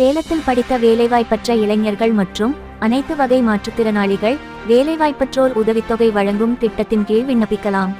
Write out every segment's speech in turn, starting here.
சேலத்தில் படித்த வேலைவாய்ப்பற்ற இளைஞர்கள் மற்றும் அனைத்து வகை மாற்றுத்திறனாளிகள் வேலைவாய்ப்பற்றோர் உதவித்தொகை வழங்கும் திட்டத்தின் கீழ் விண்ணப்பிக்கலாம்.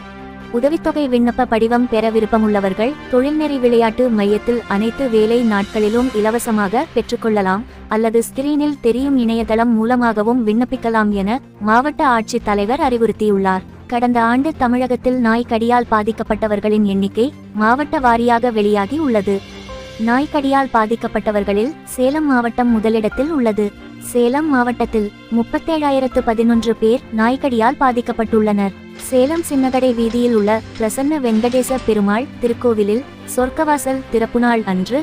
உதவித்தொகை விண்ணப்ப படிவம் பெற விருப்பமுள்ளவர்கள் தொழில்நெறி விளையாட்டு மையத்தில் அனைத்து வேலை நாட்களிலும் இலவசமாக பெற்றுக்கொள்ளலாம் அல்லது ஸ்கிரீனில் தெரியும் இணையதளம் மூலமாகவும் விண்ணப்பிக்கலாம் என மாவட்ட ஆட்சித் தலைவர் அறிவுறுத்தியுள்ளார். கடந்த ஆண்டு தமிழகத்தில் நாய்க்கடியால் பாதிக்கப்பட்டவர்களின் எண்ணிக்கை மாவட்ட வாரியாக வெளியாகி உள்ளது. நாய்க்கடியால் பாதிக்கப்பட்டவர்களில் சேலம் மாவட்டம் முதலிடத்தில் உள்ளது. சேலம் மாவட்டத்தில் முப்பத்தேழாயிரத்து பதினொன்று பேர் நாய்க்கடியால் பாதிக்கப்பட்டுள்ளனர். சேலம் சின்னகடை வீதியில் உள்ள பிரசன்ன வெங்கடேச பெருமாள் திருக்கோவிலில் சொர்க்கவாசல் திறப்பு நாள் அன்று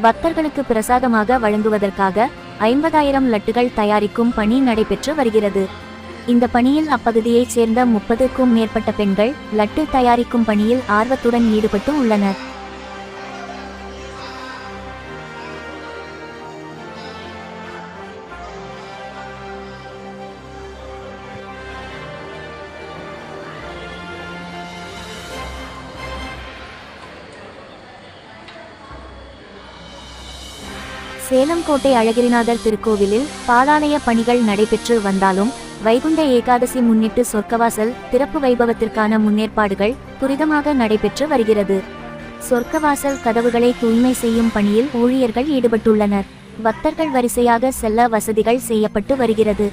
பக்தர்களுக்கு பிரசாதமாக வழங்குவதற்காக ஐம்பதாயிரம் லட்டுகள் தயாரிக்கும் பணி நடைபெற்று வருகிறது. இந்த பணியில் அப்பகுதியைச் சேர்ந்த முப்பதுக்கும் மேற்பட்ட பெண்கள் லட்டு தயாரிக்கும் பணியில் ஆர்வத்துடன் ஈடுபட்டு உள்ளனர். சேலம் கோட்டை அழகிரிநாதர் திருக்கோவிலில் பாலாலய பணிகள் நடைபெற்று வந்தாலும் வைகுண்ட ஏகாதசி முன்னிட்டு சொர்க்கவாசல் திறப்பு வைபவத்திற்கான முன்னேற்பாடுகள் துரிதமாக நடைபெற்று வருகிறது. சொர்க்கவாசல் கதவுகளை தூய்மை செய்யும் பணியில் ஊழியர்கள் ஈடுபட்டுள்ளனர். பக்தர்கள் வரிசையாக செல்ல வசதிகள் செய்யப்பட்டு வருகிறது.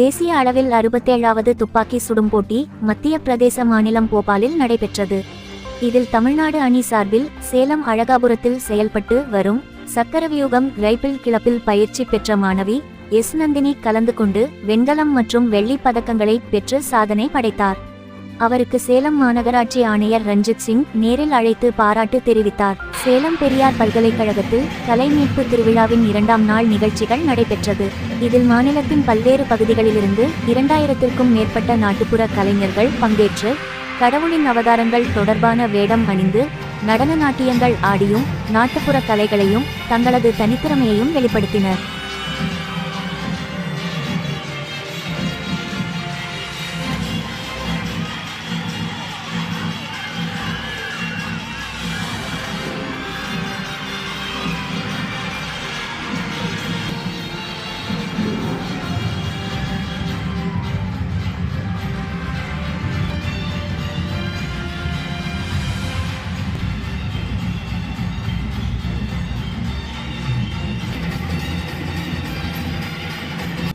தேசிய அளவில் அறுபத்தேழாவது துப்பாக்கி சுடும் போட்டி மத்திய பிரதேச மாநிலம் போபாலில் நடைபெற்றது. இதில் தமிழ்நாடு அணி சார்பில் சேலம் அழகாபுரத்தில் செயல்பட்டு வரும் சக்கரவியூகம் ரைபிள் கிளப்பில் பயிற்சி பெற்ற மாணவி எஸ் நந்தினி கலந்து கொண்டு வெண்கலம் மற்றும் வெள்ளி பதக்கங்களை பெற்று சாதனை படைத்தார். அவருக்கு சேலம் மாநகராட்சி ஆணையர் ரஞ்சித் சிங் நேரில் அழைத்து பாராட்டு தெரிவித்தார். சேலம் பெரியார் பல்கலைக்கழகத்தில் கலை மீட்பு திருவிழாவின் இரண்டாம் நாள் நிகழ்ச்சிகள் நடைபெற்றது. இதில் மாநிலத்தின் பல்வேறு பகுதிகளிலிருந்து இரண்டாயிரத்திற்கும் மேற்பட்ட நாட்டுப்புற கலைஞர்கள் பங்கேற்று கடவுளின் அவதாரங்கள் தொடர்பான வேடம் அணிந்து நடன நாட்டியங்கள் ஆடியும் நாட்டுப்புற கலைகளையும் தங்களது தனித்திறமையையும் வெளிப்படுத்தினர்.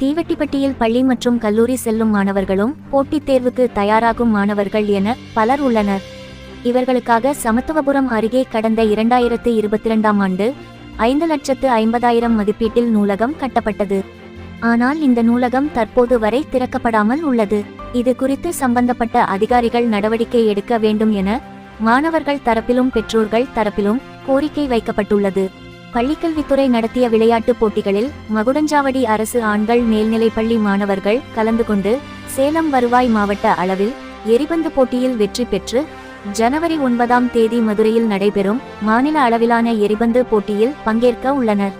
தீவெட்டிப்பட்டியில் பள்ளி மற்றும் கல்லூரி செல்லும் மாணவர்களும் போட்டித் தேர்வுக்கு தயாராகும் மாணவர்கள் என பலர் உள்ளனர். இவர்களுக்காக சமத்துவபுரம் அருகே கடந்த இரண்டாயிரத்து இருபத்தி இரண்டாம் ஆண்டு ஐந்து லட்சத்து ஐம்பதாயிரம் மதிப்பீட்டில் நூலகம் கட்டப்பட்டது. ஆனால் இந்த நூலகம் தற்போது வரை திறக்கப்படாமல் உள்ளது. இது குறித்து சம்பந்தப்பட்ட அதிகாரிகள் நடவடிக்கை எடுக்க வேண்டும் என மாணவர்கள் தரப்பிலும் பெற்றோர்கள் தரப்பிலும் கோரிக்கை வைக்கப்பட்டுள்ளது. பள்ளிக்கல்வித்துறை நடத்திய விளையாட்டுப் போட்டிகளில் மகுடஞ்சாவடி அரசு ஆண்கள் மேல்நிலைப்பள்ளி மாணவர்கள் கலந்து கொண்டு சேலம் வருவாய் மாவட்ட அளவில் எரிபந்து போட்டியில் வெற்றி பெற்று ஜனவரி ஒன்பதாம் தேதி மதுரையில் நடைபெறும் மாநில அளவிலான எரிபந்து போட்டியில் பங்கேற்க உள்ளனர்.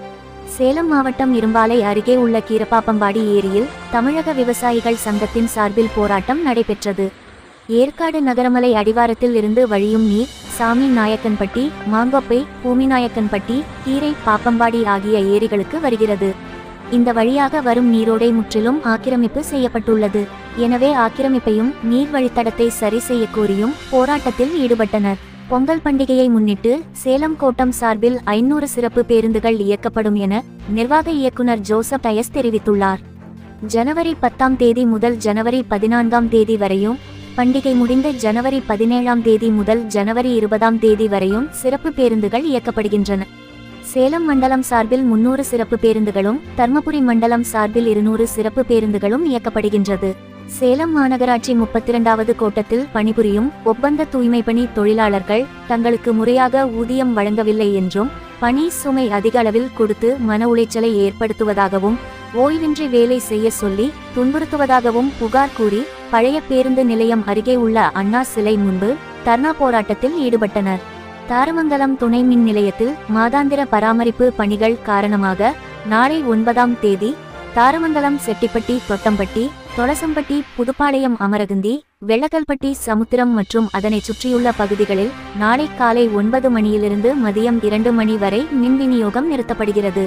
சேலம் மாவட்டம் இரும்பாலை அருகே உள்ள கீரப்பாப்பம்பாடி ஏரியில் தமிழக விவசாயிகள் சங்கத்தின் சார்பில் போராட்டம் நடைபெற்றது. ஏற்காடு நகரமலை அடிவாரத்தில் இருந்து வழியும் நீர் சாமி நாயக்கன்பட்டி மாங்கொப்பை பூமிநாயக்கன்பட்டி கீரை பாப்பம்பாடி ஆகிய ஏரிகளுக்கு வருகிறது. இந்த வழியாக வரும் நீரோடை முற்றிலும் ஆக்கிரமிப்பு செய்யப்பட்டுள்ளது. எனவே ஆக்கிரமிப்பையும் நீர் வழித்தடத்தை சரி செய்ய கோரியும் போராட்டத்தில் ஈடுபட்டனர். பொங்கல் பண்டிகையை முன்னிட்டு சேலம் கோட்டம் சார்பில் ஐநூறு சிறப்பு பேருந்துகள் இயக்கப்படும் என நிர்வாக இயக்குனர் ஜோசப் டயஸ் தெரிவித்துள்ளார். ஜனவரி பத்தாம் தேதி முதல் ஜனவரி பதினான்காம் தேதி வரையும் பண்டிகை முடிந்த ஜனவரி பதினேழாம் தேதி முதல் ஜனவரி இருபதாம் தேதி வரையும் சிறப்பு பேருந்துகள் இயக்கப்படுகின்றன. சேலம் மண்டலம் சார்பில் முன்னூறு சிறப்பு பேருந்துகளும் தர்மபுரி மண்டலம் சார்பில் இருநூறு சிறப்பு பேருந்துகளும் இயக்கப்படுகின்றது. சேலம் மாநகராட்சி முப்பத்தி இரண்டாவது கோட்டத்தில் பணிபுரியும் ஒப்பந்த தூய்மை பணி தொழிலாளர்கள் தங்களுக்கு முறையாக ஊதியம் வழங்கவில்லை என்றும் பணி சுமை அதிக அளவில் கொடுத்து மன உளைச்சலை ஏற்படுத்துவதாகவும் ஓய்வின்றி வேலை செய்ய சொல்லி துன்புறுத்துவதாகவும் புகார் கூறி பழைய பேருந்து நிலையம் அருகே உள்ள அண்ணா சிலை முன்பு தர்ணா போராட்டத்தில் ஈடுபட்டனர். தாரமங்கலம் துணை மின் நிலையத்தில் மாதாந்திர பராமரிப்பு பணிகள் காரணமாக நாளை ஒன்பதாம் தேதி தாரமங்கலம் செட்டிப்பட்டி தொட்டம்பட்டி தொலசம்பட்டி புதுப்பாளையம் அமரகுந்தி வெள்ளக்கல்பட்டி சமுத்திரம் மற்றும் அதனை சுற்றியுள்ள பகுதிகளில் நாளை காலை ஒன்பது மணியிலிருந்து மதியம் இரண்டு மணி வரை மின் விநியோகம் நிறுத்தப்படுகிறது.